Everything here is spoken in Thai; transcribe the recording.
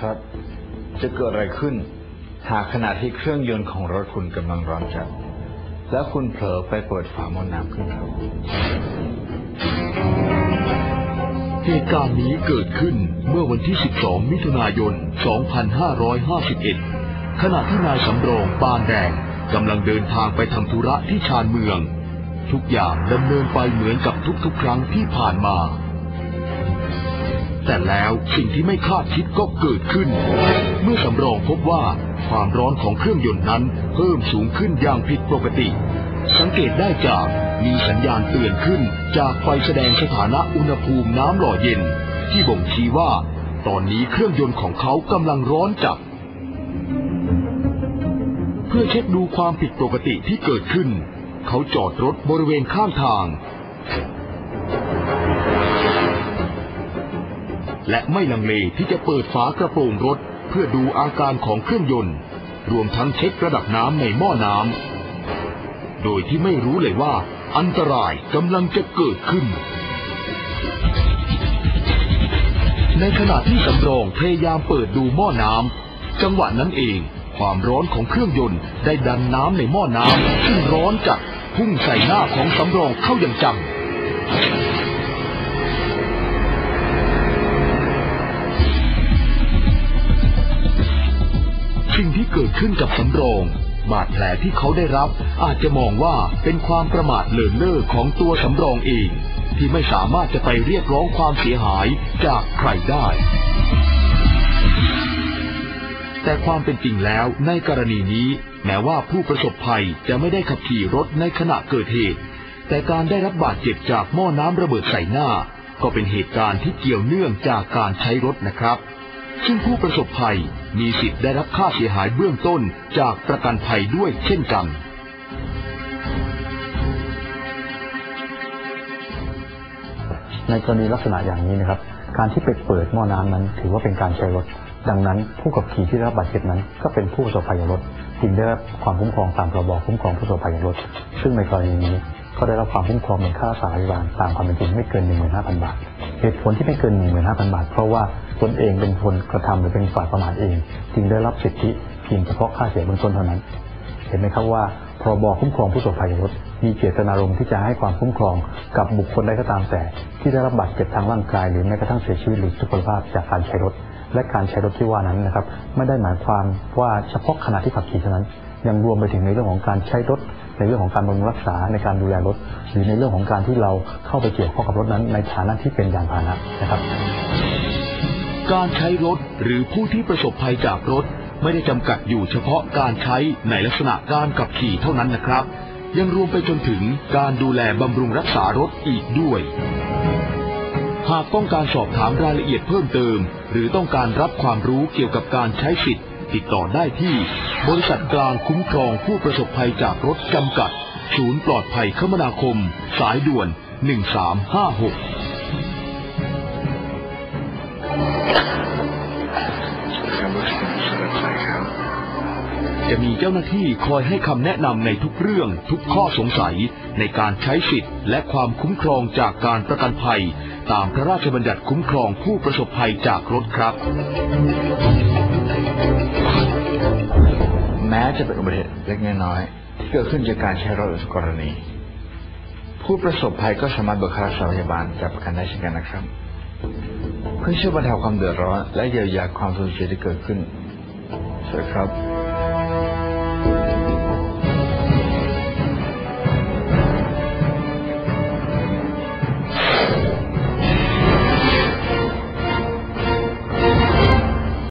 ครับ จะเกิดอะไรขึ้น หากขณะที่เครื่องยนต์ของรถคุณกำลังร้อนจัด แล้วคุณเผลอไปเปิดฝาหม้อน้ำขึ้นครับเหตุการณ์นี้เกิดขึ้นเมื่อวันที่ 12 มิถุนายน 2551 ขณะที่นายสำรองปานแดงกำลังเดินทางไปทำธุระที่ชานเมือง ทุกอย่างดำเนินไปเหมือนกับทุกๆ ครั้งที่ผ่านมา แต่แล้วสิ่งที่ไม่คาดคิดก็เกิดขึ้น เมื่อสำรองพบว่าความร้อนของเครื่องยนต์นั้นเพิ่มสูงขึ้นอย่างผิดปกติ สังเกตได้จากมีสัญญาณเตือนขึ้นจากไฟแสดงสถานะอุณหภูมิน้ำหล่อเย็น ที่บ่งชี้ว่า ตอนนี้เครื่องยนต์ของเขากำลังร้อนจัดเพื่อเช็คดูความผิดปกติที่เกิดขึ้น เขาจอดรถบริเวณข้างทาง และไม่ลังเลที่จะเปิดฝากระโปรงรถ เพื่อดูอาการของเครื่องยนต์ รวมทั้งเช็คระดับน้ำในหม้อน้ำ โดยที่ไม่รู้เลยว่า อันตรายกำลังจะเกิดขึ้น ในขณะที่สำรองพยายามเปิดดูหม้อน้ำ จังหวะนั้นเองความร้อนของเครื่องยนต์ได้ดันน้ำในหม้อน้ำซึ่งร้อนจัดพุ่งใส่หน้าของสำรองเข้าอย่างจัง สิ่งที่เกิดขึ้นกับสำรองบาดแผลที่เขาได้รับ อาจจะมองว่าเป็นความประมาทเลินเล่อของตัวสำรองเอง ที่ไม่สามารถจะไปเรียกร้องความเสียหายจากใครได้ แต่ความเป็นจริงแล้วในกรณีนี้ แม้ว่าผู้ประสบภัยจะไม่ได้ขับขี่รถในขณะเกิดเหตุ แต่การได้รับบาดเจ็บจากหม้อน้ำระเบิดใส่หน้า ก็เป็นเหตุการณ์ที่เกี่ยวเนื่องจากการใช้รถนะครับ ซึ่งผู้ประสบภัยมีสิทธิ์ได้รับค่าเสียหายเบื้องต้นจากประกันภัยด้วยเช่นกัน ในกรณีลักษณะอย่างนี้นะครับ การที่ไปเปิดหม้อน้ำนั้น ถือว่าเป็นการใช้รถ ดังนั้นผู้ขับขี่ที่ได้รับบาดเจ็บนั้น ก็เป็นผู้ประสบภัยจากรถจึงได้รับความคุ้มครองตามพรบคุ้มครองผู้ประสบภัยจากรถ ซึ่งในกรณีนี้ ก็ได้รับความคุ้มครองเป็นค่ารักษาพยาบาลตามความเป็นจริงไม่เกิน 15,000 บาท เหตุผลที่ไม่เกิน 15,000 บาท เพราะว่าตนเองเป็นคนกระทำหรือเป็นฝ่ายประมาทเอง จึงได้รับสิทธิเพียงเฉพาะค่าเสียเบื้องต้นเท่านั้น เห็นไหมครับว่าพรบคุ้มครองผู้ประสบภัยรถมีเจตนารมณ์ที่จะให้ความคุ้มครองกับบุคคลใดก็ตามแต่ ที่ได้รับบาดเจ็บทางร่างกายหรือแม้กระทั่งเสียชีวิตหรือทุพพลภาพจากการใช้รถ และการใช้รถที่ว่านั้นนะครับไม่ได้หมายความว่าเฉพาะขณะที่ขับขี่เท่านั้น ยังรวมไปถึงในเรื่องของการใช้รถ ในเรื่องของการบำรุงรักษาในการดูแลรถ หรือในเรื่องของการที่เราเข้าไปเกี่ยวข้องกับรถนั้น ในฐานะที่เป็นยานพาหนะนะครับ การใช้รถหรือผู้ที่ประสบภัยจากรถ ไม่ได้จำกัดอยู่เฉพาะการใช้ในลักษณะการขับขี่เท่านั้นนะครับ ยังรวมไปจนถึงการดูแลบำรุงรักษารถอีกด้วยหากต้องการสอบถามรายละเอียดเพิ่มเติม หรือต้องการรับความรู้เกี่ยวกับการใช้สิทธิ์ ติดต่อได้ที่ บริษัทกลางคุ้มครองผู้ประสบภัยจากรถจำกัด ศูนย์ปลอดภัยคมนาคม สายด่วน 1356จะมีเจ้าหน้าที่คอยให้คำแนะนำในทุกเรื่องทุกข้อสงสัยในการใช้สิทธิ์และความคุ้มครองจากการประกันภัย ตามพระราชบัญญัติคุ้มครองผู้ประสบภัยจากรถครับ แม้จะเป็นอุบัติเหตุเล็กน้อยที่เกิดขึ้นจากการใช้รถในทุกกรณี ผู้ประสบภัยก็สามารถเบิกค่ารักษาพยาบาลจากประกันได้เช่นกันนะครับ เพื่อช่วยบรรเทาความเดือดร้อนและเยียวยาความสูญเสียที่เกิดขึ้นสวัสดีครับ